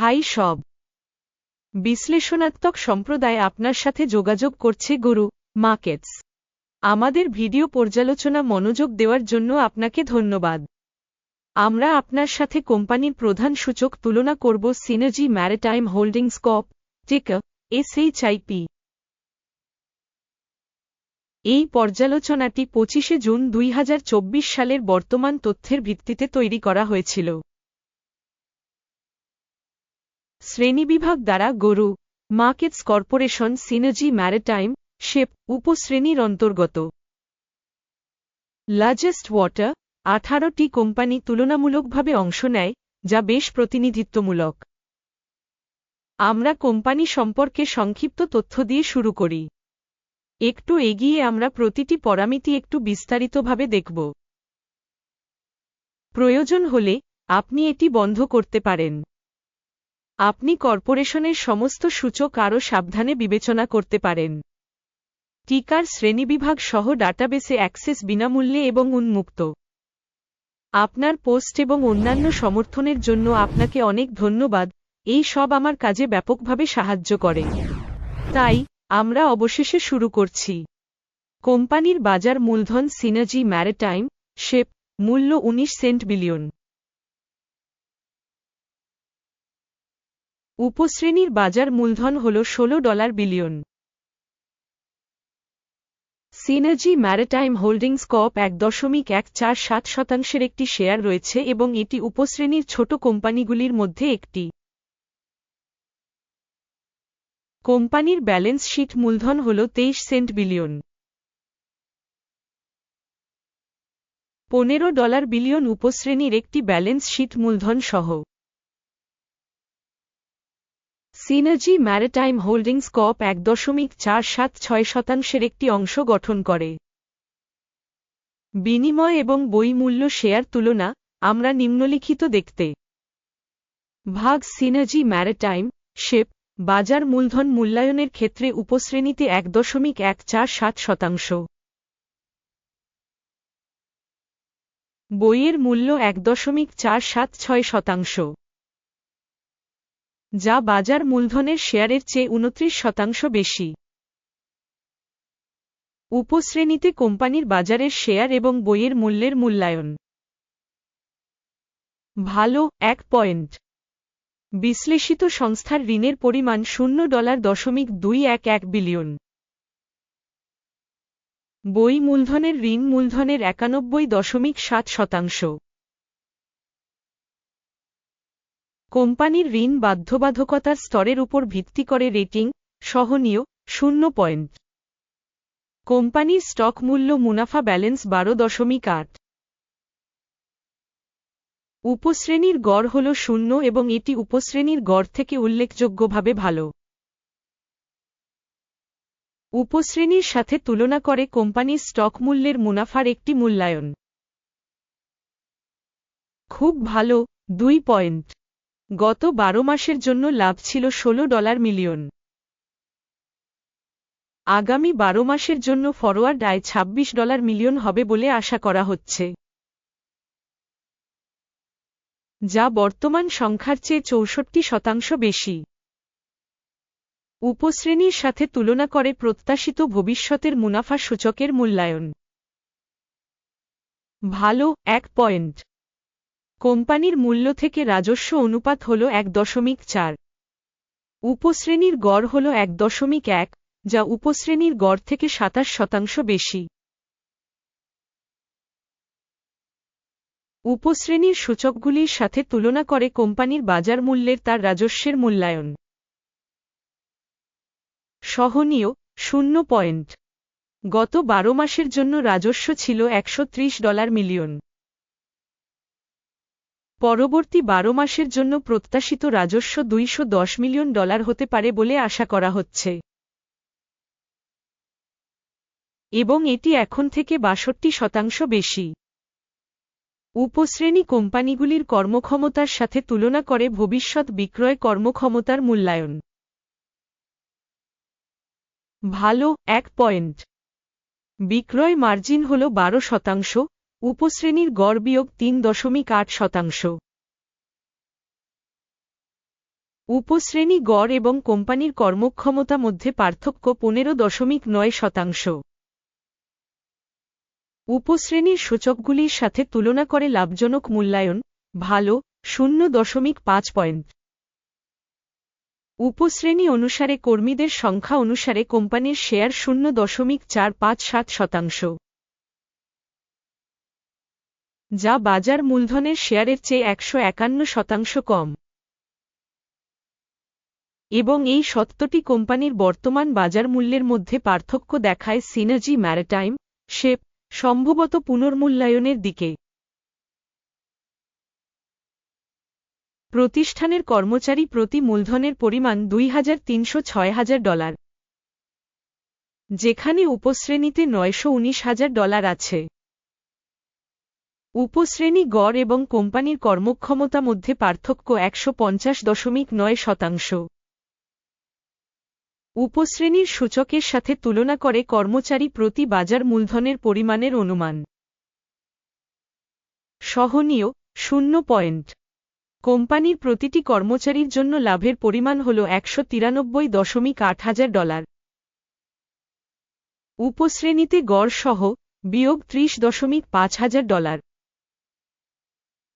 High সব। বিশ্লেষণাত্মক সম্প্রদায় আপনার সাথে যোগাযোগ করছে গুরু মার্কেটস আমাদের ভিডিও পর্যালোচনা মনোযোগ দেওয়ার জন্য আপনাকে ধন্যবাদ। আমরা আপনার সাথে কোম্পানির প্রধান সূচক তুলনা করব সিনার্জি ম্যারিটাইম হোল্ডিংস কপ, টিকা, এসএইচআইপি। এই পর্যালোচনাটি পঁচিশে জুন দুই হাজার চব্বিশ সালের বর্তমান তথ্যের ভিত্তিতে তৈরি করা হয়েছিল। শ্রেণীবিভাগ দ্বারা গরু, markets corporation synergy maritime, shape, উপশ্রেণীর অন্তর্গত। লার্জেস্ট ওয়াটার, আঠারোটি কোম্পানি তুলনামূলকভাবে অংশ নেয়, যা বেশ প্রতিনিধিত্বমূলক। আমরা কোম্পানি সম্পর্কে সংক্ষিপ্ত তথ্য দিয়ে শুরু করি। একটু এগিয়ে আমরা প্রতিটি পরামিতি একটু বিস্তারিতভাবে দেখব। প্রয়োজন হলে আপনি এটি বন্ধ করতে পারেন। আপনি কর্পোরেশনের সমস্ত সূচক আরও সাবধানে বিবেচনা করতে পারেন। টিকার শ্রেণীবিভাগ সহ ডাটাবেসে অ্যাক্সেস বিনামূল্যে এবং উন্মুক্ত। আপনার পোস্ট এবং অন্যান্য সমর্থনের জন্য আপনাকে অনেক ধন্যবাদ, এই সব আমার কাজে ব্যাপকভাবে সাহায্য করে। তাই, আমরা অবশেষে শুরু করছি। কোম্পানির বাজার মূলধন সিনাজি ম্যারেটাইম, শেপ, মূল্য ১৯ সেন্ট বিলিয়ন। উপশ্রেণীর বাজার মূলধন হল ১৬ dollar billion. Synergy maritime holdings corp এক দশমিক এক চার সাত শতাংশের একটি শেয়ার রয়েছে এবং এটি উপশ্রেণীর ছোট কোম্পানিগুলির মধ্যে একটি। কোম্পানির ব্যালেন্স শিট মূলধন হল তেইশ সেন্ট বিলিয়ন। পনেরো ডলার বিলিয়ন উপশ্রেণীর একটি ব্যালেন্স শিট মূলধন সহ। সিনার্জি ম্যারিটাইম হোল্ডিংস কপ এক দশমিক চার সাত ছয় শতাংশের একটি অংশ গঠন করে। বিনিময় এবং বই মূল্য শেয়ার তুলনা, আমরা নিম্নলিখিত দেখতে। ভাগ সিনার্জি ম্যারিটাইম, শেপ, বাজার মূলধন মূল্যায়নের ক্ষেত্রে উপশ্রেণীতে এক দশমিক এক চার সাত শতাংশ। বইয়ের মূল্য এক দশমিক চার সাত ছয় শতাংশ। যা বাজার মূলধনের শেয়ারের চেয়ে উনত্রিশ শতাংশ বেশি। উপশ্রেণীতে কোম্পানির বাজারের শেয়ার এবং বইয়ের মূল্যের মূল্যায়ন। ভালো, এক পয়েন্ট। বিশ্লেষিত সংস্থার ঋণের পরিমাণ শূন্য ডলার দশমিক দুই এক এক বিলিয়ন। বই মূলধনের ঋণ মূলধনের একানব্বই দশমিক সাত শতাংশ। কোম্পানির ঋণ বাধ্যবাধকতার স্তরের উপর ভিত্তি করে রেটিং সহনীয় শূন্য পয়েন্ট। কোম্পানির স্টক মূল্য মুনাফা ব্যালেন্স বারো দশমিক আট। উপশ্রেণীর গড় হল শূন্য এবং এটি উপশ্রেণীর গড় থেকে উল্লেখযোগ্যভাবে ভালো। উপশ্রেণীর সাথে তুলনা করে কোম্পানির স্টক মূল্যের মুনাফার একটি মূল্যায়ন। খুব ভালো, দুই পয়েন্ট। গত বারো মাসের জন্য লাভ ছিল ১৬ ডলার মিলিয়ন। আগামী বারো মাসের জন্য ফরওয়ার্ড আয় ২৬ ডলার মিলিয়ন হবে বলে আশা করা হচ্ছে। যা বর্তমান সংখ্যার চেয়ে চৌষট্টি শতাংশ বেশি। উপশ্রেণীর সাথে তুলনা করে প্রত্যাশিত ভবিষ্যতের মুনাফা সূচকের মূল্যায়ন। ভালো, এক পয়েন্ট। কোম্পানির মূল্য থেকে রাজস্ব অনুপাত হল এক দশমিক চার। উপশ্রেণীর গড় হল এক দশমিক এক, যা উপশ্রেণীর গড় থেকে সাতাশ শতাংশ বেশি। উপশ্রেণীর সূচকগুলির সাথে তুলনা করে কোম্পানির বাজার মূল্যের তার রাজস্বের মূল্যায়ন। সহনীয়, শূন্য পয়েন্ট। গত বারো মাসের জন্য রাজস্ব ছিল একশো ত্রিশ ডলার মিলিয়ন। পরবর্তী বারো মাসের জন্য প্রত্যাশিত রাজস্ব দুইশ দশ মিলিয়ন ডলার হতে পারে বলে আশা করা হচ্ছে। এবং এটি এখন থেকে বাষট্টি শতাংশ বেশি। উপশ্রেণী কোম্পানিগুলির কর্মক্ষমতার সাথে তুলনা করে ভবিষ্যৎ বিক্রয় কর্মক্ষমতার মূল্যায়ন। ভালো, এক পয়েন্ট। বিক্রয় মার্জিন হল বারো শতাংশ উপশ্রেণীর গড় বিয়োগ তিন দশমিক আট শতাংশ। উপশ্রেণী গড় এবং কোম্পানির কর্মক্ষমতা মধ্যে পার্থক্য পনেরো দশমিক নয় শতাংশ। উপশ্রেণীর সূচকগুলির সাথে তুলনা করে লাভজনক মূল্যায়ন, ভালো, শূন্য দশমিক পাঁচ পয়েন্ট। উপশ্রেণী অনুসারে কর্মীদের সংখ্যা অনুসারে কোম্পানির শেয়ার শূন্য দশমিক চার পাঁচ সাত শতাংশ। যা বাজার মূলধনের শেয়ারের চেয়ে একশো একান্ন শতাংশ কম। এবং এই সত্যটি কোম্পানির বর্তমান বাজার মূল্যের মধ্যে পার্থক্য দেখায় সিনার্জি ম্যারাটাইম, শেপ, সম্ভবত পুনর্মূল্যায়নের দিকে। প্রতিষ্ঠানের কর্মচারী প্রতি মূলধনের পরিমাণ দুই হাজার তিনশো ছয় হাজার ডলার। যেখানে উপশ্রেণীতে নয়শো উনিশ হাজার ডলার আছে। উপশ্রেণী গড় এবং কোম্পানির কর্মক্ষমতা মধ্যে পার্থক্য একশো পঞ্চাশ দশমিক নয় শতাংশ। উপশ্রেণীর সূচকের সাথে তুলনা করে কর্মচারী প্রতি বাজার মূলধনের পরিমাণের অনুমান। সহনীয়, শূন্য পয়েন্ট। কোম্পানির প্রতিটি কর্মচারীর জন্য লাভের পরিমাণ হল একশো তিরানব্বই দশমিক আট হাজার ডলার। উপশ্রেণীতে গড় সহ বিয়োগ ত্রিশ দশমিক পাঁচ হাজার ডলার।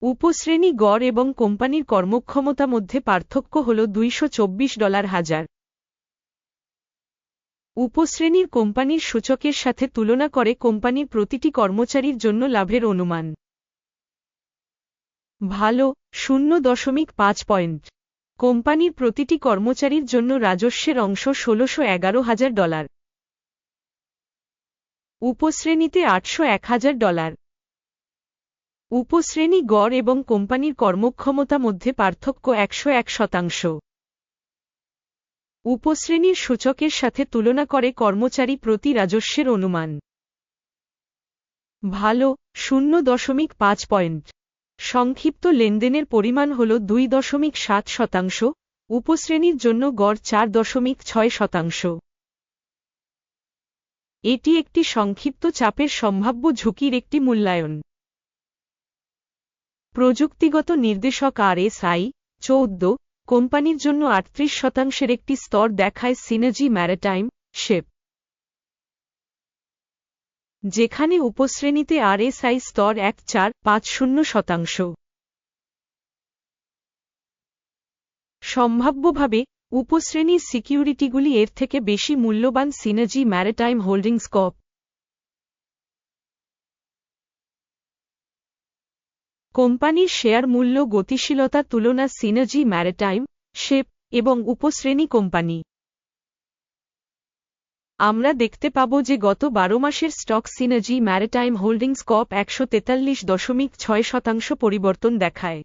উপশ্রেণী গড় এবং কোম্পানির কর্মক্ষমতা মধ্যে পার্থক্য হল দুইশো চব্বিশ ডলার হাজার। উপশ্রেণীর কোম্পানির সূচকের সাথে তুলনা করে কোম্পানির প্রতিটি কর্মচারীর জন্য লাভের অনুমান। ভালো, শূন্য দশমিক পাঁচ পয়েন্ট। কোম্পানির প্রতিটি কর্মচারীর জন্য রাজস্বের অংশ ষোলশো এগারো হাজার ডলার। উপশ্রেণীতে আটশো এক হাজার ডলার। উপশ্রেণী গড় এবং কোম্পানির কর্মক্ষমতা মধ্যে পার্থক্য একশো এক শতাংশ। উপশ্রেণীর সূচকের সাথে তুলনা করে কর্মচারী প্রতি রাজস্বের অনুমান। ভালো, শূন্য দশমিক পাঁচ পয়েন্ট। সংক্ষিপ্ত লেনদেনের পরিমাণ হল দুই দশমিক সাত শতাংশ, উপশ্রেণীর জন্য গড় চার দশমিক ছয় শতাংশ। এটি একটি সংক্ষিপ্ত চাপের সম্ভাব্য ঝুঁকির একটি মূল্যায়ন। প্রযুক্তিগত নির্দেশক আর এস আই চৌদ্দ, কোম্পানির জন্য আটত্রিশ শতাংশের একটি স্তর দেখায় সিনার্জি ম্যারাটাইম শেপ। যেখানে উপশ্রেণীতে আরএসআই স্তর এক, চার, পাঁচ, শূন্য শতাংশ। সম্ভাব্যভাবে, উপশ্রেণীর সিকিউরিটিগুলি এর থেকে বেশি মূল্যবান সিনার্জি ম্যারাটাইম হোল্ডিংস কপ। কোম্পানির শেয়ার মূল্য গতিশীলতা তুলনা সিনার্জি ম্যারিটাইম, শেপ এবং উপশ্রেণী কোম্পানি। আমরা দেখতে পাব যে গত বারো মাসের stock Synergy Maritime Holdings Corp একশো তেতাল্লিশ দশমিক ছয় শতাংশ পরিবর্তন দেখায়।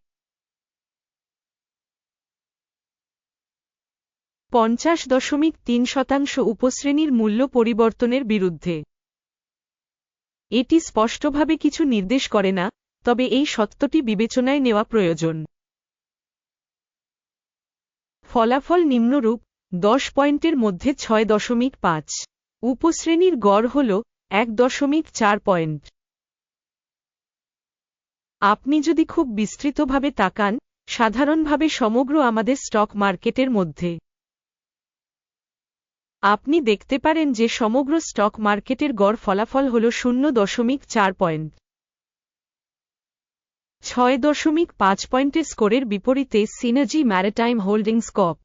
পঞ্চাশ দশমিক তিন শতাংশ উপশ্রেণীর মূল্য পরিবর্তনের বিরুদ্ধে। এটি স্পষ্টভাবে কিছু নির্দেশ করে না তবে এই সত্যটি বিবেচনায় নেওয়া প্রয়োজন। ফলাফল নিম্নরূপ, দশ পয়েন্টের মধ্যে ছয় দশমিক পাঁচ। উপশ্রেণীর গড় হল এক দশমিক চার পয়েন্ট। আপনি যদি খুব বিস্তৃতভাবে তাকান, সাধারণভাবে সমগ্র আমাদের স্টক মার্কেটের মধ্যে। আপনি দেখতে পারেন যে সমগ্র স্টক মার্কেটের গড় ফলাফল হল শূন্য দশমিক চার পয়েন্ট। ছয় দশমিক পাঁচ পয়েন্টের স্কোরের বিপরীতে সিনাজি ম্যারাটাইম হোল্ডিংস কপ।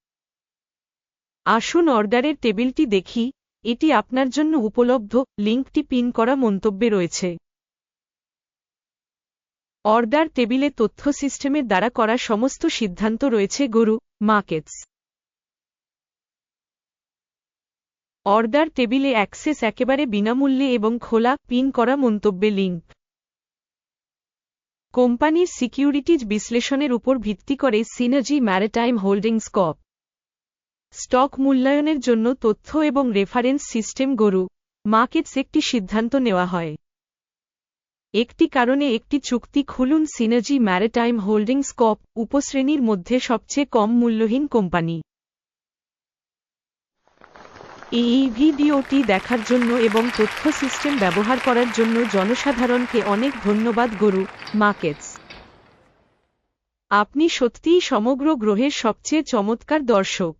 আসুন অর্ডারের টেবিলটি দেখি, এটি আপনার জন্য উপলব্ধ, লিঙ্কটি পিন করা মন্তব্যে রয়েছে। অর্ডার টেবিলে তথ্য সিস্টেমের দ্বারা করা সমস্ত সিদ্ধান্ত রয়েছে, গরু, মার্কেটস। অর্ডার টেবিলে অ্যাক্সেস একেবারে বিনামূল্যে এবং খোলা, পিন করা মন্তব্যে লিঙ্ক। কোম্পানির সিকিউরিটিজ বিশ্লেষণের উপর ভিত্তি করে Synergy Maritime Holdings Corp. Stock মূল্যায়নের জন্য তথ্য এবং রেফারেন্স সিস্টেম গরু মার্কেটস একটি সিদ্ধান্ত নেওয়া হয়। একটি কারণে একটি চুক্তি খুলুন সিনার্জি ম্যারিটাইম হোল্ডিংস কপ উপশ্রেণীর মধ্যে সবচেয়ে কম মূল্যহীন কোম্পানি। এই ভিডিওটি দেখার জন্য এবং তথ্য সিস্টেম ব্যবহার করার জন্য জনসাধারণকে অনেক ধন্যবাদ, গরু মার্কেটস আপনি সত্যিই সমগ্র গ্রহের সবচেয়ে চমৎকার দর্শক।